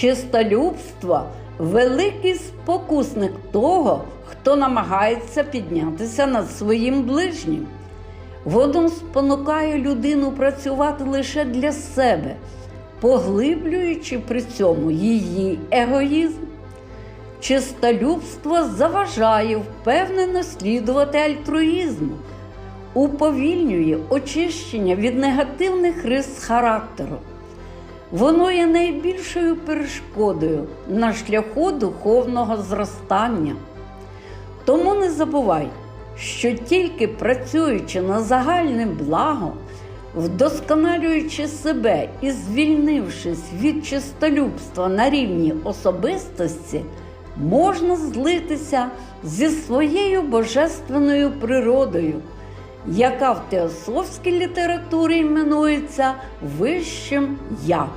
Чистолюбство великий спокусник того, хто намагається піднятися над своїм ближнім. Воно спонукає людину працювати лише для себе, поглиблюючи при цьому її егоїзм. Чистолюбство заважає впевнено слідувати альтруїзму, уповільнює очищення від негативних рис характеру. Воно є найбільшою перешкодою на шляху духовного зростання. Тому не забувай, що тільки працюючи на загальне благо, вдосконалюючи себе і звільнившись від чистолюбства на рівні особистості, можна злитися зі своєю божественною природою, яка в теософській літературі іменується вищим я.